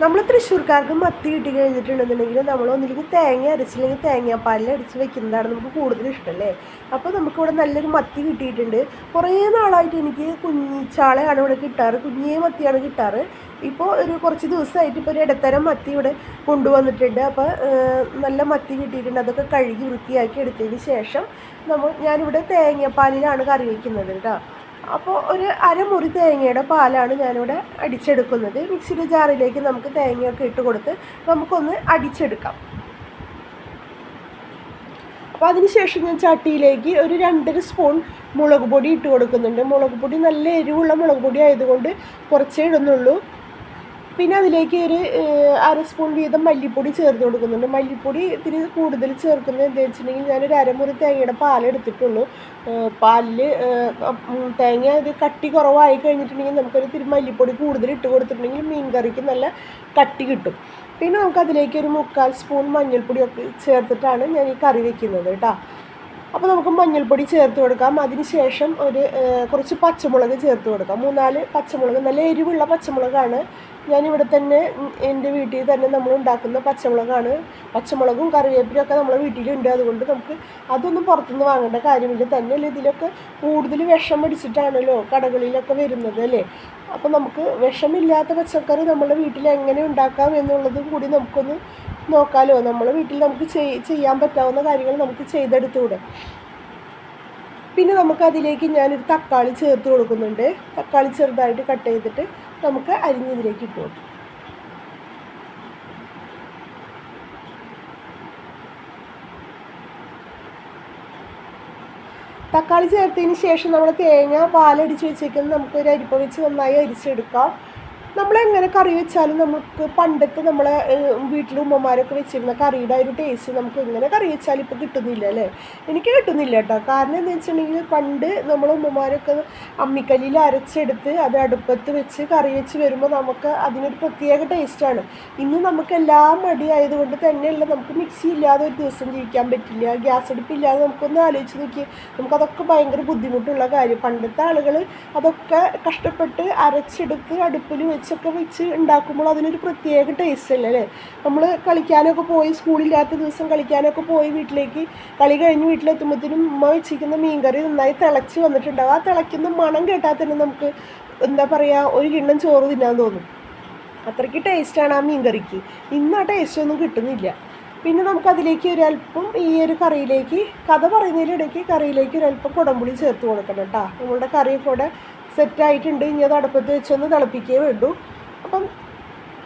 നമ്മൾ തൃശ്ശൂർക്കാർക്ക് മത്തി കിട്ടി കഴിഞ്ഞിട്ടുണ്ടെന്നുണ്ടെങ്കിൽ നമ്മൾ ഒന്നില്ലെങ്കിൽ തേങ്ങ അരച്ചില്ലെങ്കിൽ തേങ്ങാപ്പാലിൽ അടിച്ച് വെക്കുന്നതാണ് നമുക്ക് കൂടുതൽ ഇഷ്ടമല്ലേ? അപ്പോൾ നമുക്കിവിടെ നല്ലൊരു മത്തി കിട്ടിയിട്ടുണ്ട്. കുറേ നാളായിട്ട് എനിക്ക് കുഞ്ഞിച്ചാളെയാണ് ഇവിടെ കിട്ടാറ്. കുഞ്ഞേ മത്തിയാണ് കിട്ടാറ്. ഇപ്പോൾ ഒരു കുറച്ച് ദിവസമായിട്ട് ഇപ്പോൾ ഒരു ഇടത്തരം മത്തി ഇവിടെ കൊണ്ടുവന്നിട്ടുണ്ട്. അപ്പോൾ നല്ല മത്തി കിട്ടിയിട്ടുണ്ട്. അതൊക്കെ കഴുകി വൃത്തിയാക്കി എടുത്തതിന് ശേഷം നമ്മൾ ഞാനിവിടെ തേങ്ങാപ്പാലിലാണ് കറി വയ്ക്കുന്നത് കേട്ടോ. അപ്പോൾ ഒരു അരമുറി തേങ്ങയുടെ പാലാണ് ഞാനിവിടെ അടിച്ചെടുക്കുന്നത്. മിക്സിയുടെ ജാറിലേക്ക് നമുക്ക് തേങ്ങയൊക്കെ ഇട്ട് കൊടുത്ത് നമുക്കൊന്ന് അടിച്ചെടുക്കാം. അപ്പോൾ അതിനുശേഷം ഞാൻ ചട്ടിയിലേക്ക് ഒരു രണ്ടര സ്പൂൺ മുളക് പൊടി ഇട്ട് കൊടുക്കുന്നുണ്ട്. മുളക് പൊടി നല്ല എരിവുള്ള മുളക് പൊടി ആയതുകൊണ്ട് കുറച്ചേ ഇടുന്നുള്ളൂ. പിന്നെ അതിലേക്ക് ഒരു അര സ്പൂൺ വീതം മല്ലിപ്പൊടി ചേർത്ത് കൊടുക്കുന്നുണ്ട്. മല്ലിപ്പൊടി ഇത്തിരി കൂടുതൽ ചേർക്കുന്നത് എന്താ വെച്ചിട്ടുണ്ടെങ്കിൽ ഞാനൊരു അരമുറി തേങ്ങയുടെ പാലെടുത്തിട്ടുള്ളൂ പാലിൽ തേങ്ങ ഇത് കട്ടി കുറവായി കഴിഞ്ഞിട്ടുണ്ടെങ്കിൽ നമുക്കൊരു ഇത്തിരി മല്ലിപ്പൊടി കൂടുതൽ ഇട്ട് കൊടുത്തിട്ടുണ്ടെങ്കിൽ മീൻ കറിക്ക് നല്ല കട്ടി കിട്ടും. പിന്നെ നമുക്കതിലേക്ക് ഒരു മുക്കാൽ സ്പൂൺ മഞ്ഞൾപ്പൊടിയൊക്കെ ചേർത്തിട്ടാണ് ഞാൻ ഈ കറി വെക്കുന്നത് കേട്ടോ. അപ്പോൾ നമുക്ക് മഞ്ഞൾപ്പൊടി ചേർത്ത് കൊടുക്കാം. അതിന് ശേഷം ഒരു കുറച്ച് പച്ചമുളക് ചേർത്ത് കൊടുക്കാം. മൂന്നാൽ പച്ചമുളക് നല്ല എരിവുള്ള പച്ചമുളകാണ്. ഞാനിവിടെ തന്നെ എന്റെ വീട്ടിൽ തന്നെ നമ്മൾ ഉണ്ടാക്കുന്ന പച്ചമുളകാണ്. പച്ചമുളകും കറിവേപ്പിലും ഒക്കെ നമ്മളെ വീട്ടിലുണ്ട്. അതുകൊണ്ട് നമുക്ക് അതൊന്നും പുറത്തുനിന്ന് വാങ്ങേണ്ട കാര്യമില്ല. തന്നെയല്ല ഇതിലൊക്കെ കൂടുതൽ വിഷം പിടിച്ചിട്ടാണല്ലോ കടകളിലൊക്കെ വരുന്നത് അല്ലേ? അപ്പോൾ നമുക്ക് വിഷമില്ലാത്ത പച്ചക്കറി നമ്മുടെ വീട്ടിൽ എങ്ങനെ ഉണ്ടാക്കാം എന്നുള്ളതും കൂടി നമുക്കൊന്ന് നോക്കാമല്ലോ നമ്മൾ വീട്ടിൽ നമുക്ക് ചെയ്- ചെയ്യാൻ പറ്റാവുന്ന കാര്യങ്ങൾ നമുക്ക് ചെയ്തെടുത്തുകൂടെ പിന്നെ നമുക്ക് അതിലേക്ക് ഞാനൊരു തക്കാളി ചേർത്ത് കൊടുക്കുന്നുണ്ട്. തക്കാളി ചെറുതായിട്ട് കട്ട് ചെയ്തിട്ട് നമുക്ക് അരിഞ്ഞതിലേക്ക് ഇട്ട് കൊടുക്കും. തക്കാളി ചേർത്തതിന് ശേഷം നമ്മൾ തേങ്ങ പാലടിച്ച് വെച്ചേക്കുന്നത് നമുക്ക് ഒരു അരിപ്പ വെച്ച് നന്നായി അരിച്ചെടുക്കാം. നമ്മളെങ്ങനെ കറി വെച്ചാലും നമുക്ക് പണ്ടത്തെ നമ്മളെ വീട്ടിൽ ഉമ്മമാരൊക്കെ വെച്ചിരുന്ന കറിയുടെ ഒരു ടേസ്റ്റ് നമുക്ക് എങ്ങനെ കറി വെച്ചാലും ഇപ്പോൾ കിട്ടുന്നില്ല അല്ലേ? എനിക്ക് കിട്ടുന്നില്ല കേട്ടോ. കാരണം എന്താ വെച്ചിട്ടുണ്ടെങ്കിൽ പണ്ട് നമ്മളെ ഉമ്മമാരൊക്കെ അമ്മിക്കല്ലിൽ അരച്ചെടുത്ത് അത് അടുപ്പത്ത് വെച്ച് കറി വെച്ച് വരുമ്പോൾ നമുക്ക് അതിനൊരു പ്രത്യേക ടേസ്റ്റാണ് ഇന്ന് നമുക്ക് എല്ലാം മടിയായതുകൊണ്ട് തന്നെയല്ല നമുക്ക് മിക്സി ഇല്ലാതെ ഒരു ദിവസം ജീവിക്കാൻ പറ്റില്ല. ഗ്യാസ് അടുപ്പില്ലാതെ നമുക്കൊന്ന് ആലോചിച്ച് നോക്കി നമുക്കതൊക്കെ ഭയങ്കര ബുദ്ധിമുട്ടുള്ള കാര്യം. പണ്ടത്തെ ആളുകൾ അതൊക്കെ കഷ്ടപ്പെട്ട് അരച്ചെടുത്ത് അടുപ്പിൽ വെച്ചൊക്കെ വെച്ച് ഉണ്ടാക്കുമ്പോൾ അതിനൊരു പ്രത്യേക ടേസ്റ്റ് അല്ലേ അല്ലേ? നമ്മൾ കളിക്കാനൊക്കെ പോയി സ്കൂളില്ലാത്ത ദിവസം കളിക്കാനൊക്കെ പോയി വീട്ടിലേക്ക് കളി കഴിഞ്ഞ് വീട്ടിലെത്തുമ്പോഴത്തേനും ഉമ്മ വെച്ചിരിക്കുന്ന മീൻകറി നന്നായി തിളച്ച് വന്നിട്ടുണ്ടാവും. ആ തിളയ്ക്കുന്ന മണം കേട്ടാൽ തന്നെ നമുക്ക് എന്താ പറയുക ഒരു കിണ്ണം ചോറ് തിന്നാൻ തോന്നും. അത്രയ്ക്ക് ടേസ്റ്റാണ് ആ മീൻകറിക്ക്. ഇന്ന് ആ ടേസ്റ്റ് ഒന്നും കിട്ടുന്നില്ല. പിന്നെ നമുക്കതിലേക്ക് ഒരല്പം ഈ ഒരു കറിയിലേക്ക് കഥ പറയുന്നതിനിടയ്ക്ക് കറിയിലേക്ക് ഒരല്പം കുടംപുളി ചേർത്ത് കൊടുക്കണം കേട്ടോ. നമ്മളുടെ കറിയൊക്കെ ഇവിടെ സെറ്റായിട്ടുണ്ട് ഇനി അത് അടുപ്പത്ത് വെച്ചൊന്ന് തിളപ്പിക്കേ വേണ്ടൂ. അപ്പം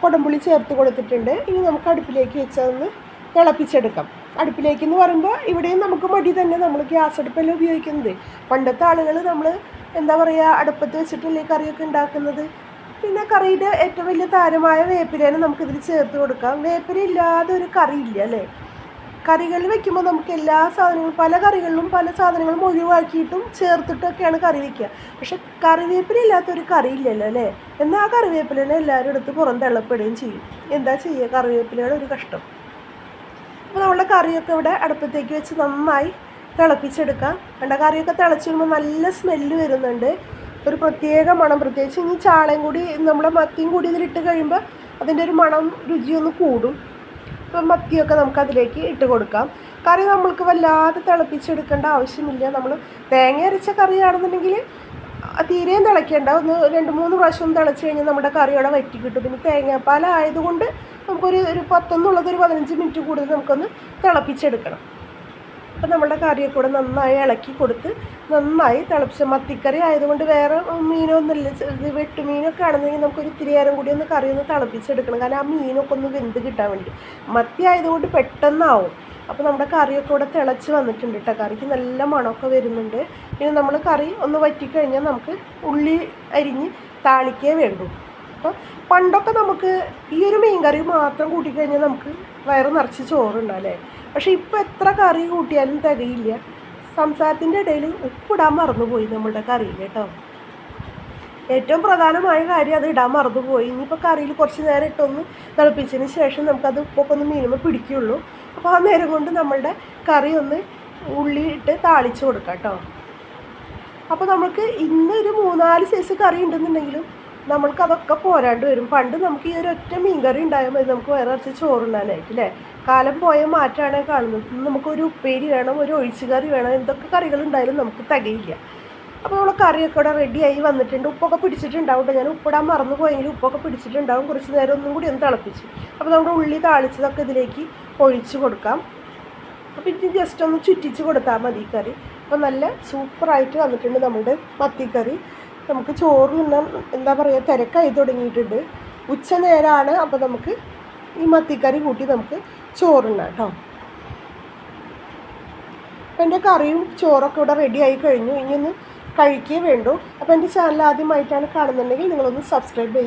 കുടംപുളി ചേർത്ത് കൊടുത്തിട്ടുണ്ട്. ഇനി നമുക്ക് അടുപ്പിലേക്ക് വെച്ചതൊന്ന് തിളപ്പിച്ചെടുക്കാം. അടുപ്പിലേക്ക് എന്ന് പറയുമ്പോൾ ഇവിടെയും നമുക്ക് മടി തന്നെ നമ്മൾ ഗ്യാസ് അടുപ്പല്ല ഉപയോഗിക്കുന്നത്. പണ്ടത്തെ ആളുകൾ നമ്മൾ എന്താ പറയുക അടുപ്പത്ത് വെച്ചിട്ടല്ലേ കറിയൊക്കെ ഉണ്ടാക്കുന്നത്. പിന്നെ കറിയുടെ ഏറ്റവും വലിയ താരമായ വേപ്പിലേനെ നമുക്കിതിൽ ചേർത്ത് കൊടുക്കാം. വേപ്പില ഇല്ലാതെ ഒരു കറി ഇല്ല അല്ലേ? കറികളിൽ വെക്കുമ്പോൾ നമുക്ക് എല്ലാ സാധനങ്ങളും പല കറികളിലും പല സാധനങ്ങളും ഒഴിവാക്കിയിട്ടും ചേർത്തിട്ടൊക്കെയാണ് കറി വെക്കുക. പക്ഷെ കറിവേപ്പില ഇല്ലാത്ത ഒരു കറി ഇല്ലല്ലോ അല്ലേ? എന്നാൽ ആ കറിവേപ്പിലേനെ എല്ലാവരും എടുത്ത് പുറം തള്ളപ്പെടുകയും ചെയ്യും. എന്താ ചെയ്യുക? കറിവേപ്പിലയുടെ ഒരു കഷ്ടം അപ്പോൾ നമ്മുടെ കറിയൊക്കെ ഇവിടെ അടുപ്പത്തേക്ക് വെച്ച് നന്നായി തിളപ്പിച്ചെടുക്കാം. കണ്ട കറിയൊക്കെ തിളച്ച് വരുമ്പോൾ നല്ല സ്മെല്ല് വരുന്നുണ്ട്. ഒരു പ്രത്യേക മണം. പ്രത്യേകിച്ച് ഇനി ചാളയും കൂടി നമ്മളെ മത്തിയും കൂടി ഇതിലിട്ട് കഴിയുമ്പോൾ അതിന്റെ ഒരു മണം രുചിയൊന്ന് കൂടും. ഇപ്പം മത്തിയൊക്കെ നമുക്ക് അതിലേക്ക് ഇട്ട് കൊടുക്കാം. കറി നമ്മൾക്ക് വല്ലാതെ തിളപ്പിച്ചെടുക്കേണ്ട ആവശ്യമില്ല. നമ്മൾ തേങ്ങ അരച്ച കറിയാണെന്നുണ്ടെങ്കിൽ തീരെയും തിളയ്ക്കേണ്ട. ഒന്ന് രണ്ട് മൂന്ന് പ്രാവശ്യം തിളച്ച് കഴിഞ്ഞാൽ നമ്മുടെ കറി അവിടെ വറ്റി കിട്ടും. പിന്നെ തേങ്ങാപ്പാലായതുകൊണ്ട് നമുക്കൊരു ഒരു പത്തൊന്നുള്ളത് ഒരു പതിനഞ്ച് മിനിറ്റ് കൂടുതൽ നമുക്കൊന്ന് തിളപ്പിച്ചെടുക്കണം. അപ്പം നമ്മുടെ കറിയൊക്കെ കൂടെ നന്നായി ഇളക്കി കൊടുത്ത് നന്നായി തിളപ്പിച്ച മത്തിക്കറി ആയതുകൊണ്ട് വേറെ മീനൊന്നുമില്ല. ഇത് വെട്ടുമീനൊക്കെ നമുക്ക് നമുക്കൊരു ഇത്തിരി നേരം കൂടി ഒന്ന് കറി ഒന്ന് തിളപ്പിച്ചെടുക്കണം. കാരണം ആ മീനൊക്കെ ഒന്ന് വെന്ത് കിട്ടാൻ വേണ്ടി. മത്തി ആയതുകൊണ്ട് പെട്ടെന്നാവും. അപ്പോൾ നമ്മുടെ കറിയൊക്കെ കൂടെ തിളച്ച് വന്നിട്ടുണ്ട് കേട്ടോ കറിക്ക് നല്ല മണമൊക്കെ വരുന്നുണ്ട്. പിന്നെ നമ്മൾ കറി ഒന്ന് വറ്റിക്കഴിഞ്ഞാൽ നമുക്ക് ഉള്ളി അരിഞ്ഞ് താളിക്കേ വേണ്ടൂ. അപ്പോൾ പണ്ടൊക്കെ നമുക്ക് ഈ ഒരു മീൻ കറി മാത്രം കൂട്ടിക്കഴിഞ്ഞാൽ നമുക്ക് വയറ് നിറച്ച് ചോറുണ്ടാവും അല്ലേ പക്ഷേ ഇപ്പോൾ എത്ര കറി കൂട്ടിയാലും തികയില്ല. സംസാരത്തിന്റെ ഇടയിൽ ഉപ്പിടാൻ മറന്നുപോയി നമ്മളുടെ കറിയിൽ കേട്ടോ. ഏറ്റവും പ്രധാനമായ കാര്യം അത് ഇടാൻ മറന്നുപോയി. ഇനിയിപ്പോൾ കറിയിൽ കുറച്ച് നേരം ഇട്ടൊന്ന് തിളപ്പിച്ചതിന് ശേഷം നമുക്കത് ഉപ്പൊക്കെ ഒന്ന് മീനുമ്പോൾ പിടിക്കുള്ളൂ അപ്പോൾ ആ നേരം കൊണ്ട് നമ്മളുടെ കറി ഒന്ന് ഉള്ളി ഇട്ട് താളിച്ച് കൊടുക്കാം കേട്ടോ. അപ്പോൾ നമുക്ക് ഇന്നൊരു മൂന്നാൽ സൈസ് കറി ഉണ്ടെന്നുണ്ടെങ്കിലും നമ്മൾക്ക് അതൊക്കെ പോരാണ്ട് വരും. പണ്ട് നമുക്ക് ഈ ഒരു ഒറ്റ മീൻകറി ഉണ്ടായാൽ മതി. നമുക്ക് വേറെ കുറച്ച് ചോറുണ്ടാനായിട്ട് അല്ലേ? കാലം പോയ മാറ്റമാണ് കാണുന്നത്. നമുക്കൊരു ഉപ്പേരി വേണം ഒരു ഒഴിച്ചുകറി വേണം എന്തൊക്കെ കറികൾ ഉണ്ടായാലും നമുക്ക് തികയില്ല. അപ്പോൾ നമ്മൾ കറിയൊക്കെ ഇവിടെ റെഡിയായി വന്നിട്ടുണ്ട്. ഉപ്പൊക്കെ പിടിച്ചിട്ടുണ്ടാവും ഞാൻ ഉപ്പിടാൻ മറന്നു പോയെങ്കിൽ ഉപ്പൊക്കെ പിടിച്ചിട്ടുണ്ടാവും. കുറച്ച് നേരം ഒന്നും കൂടി ഒന്ന് തിളപ്പിച്ചു. അപ്പോൾ നമ്മുടെ ഉള്ളി താളിച്ചതൊക്കെ ഇതിലേക്ക് ഒഴിച്ച് കൊടുക്കാം. അപ്പോൾ ഇത് ജസ്റ്റ് ഒന്ന് ചുറ്റിച്ച് കൊടുത്താൽ മതി കറി. അപ്പോൾ നല്ല സൂപ്പറായിട്ട് വന്നിട്ടുണ്ട് നമ്മുടെ മത്തിക്കറി നമുക്ക് ചോറ് തിന്നാൻ എന്താ പറയുക തിരക്കായി തുടങ്ങിയിട്ടുണ്ട്. ഉച്ച നേരമാണ് അപ്പോൾ നമുക്ക് ഈ മത്തിക്കറി കൂട്ടി നമുക്ക് ചോറുണ്ണാം കേട്ടോ. അപ്പം എന്റെ കറിയും ചോറൊക്കെ ഇവിടെ റെഡി ആയി കഴിഞ്ഞു. ഇനി ഒന്ന് കഴിക്കേ വേണ്ടൂ. അപ്പോൾ എന്റെ ചാനൽ ആദ്യമായിട്ടാണ് കാണുന്നുണ്ടെങ്കിൽ നിങ്ങളൊന്ന് സബ്സ്ക്രൈബ് ചെയ്യുക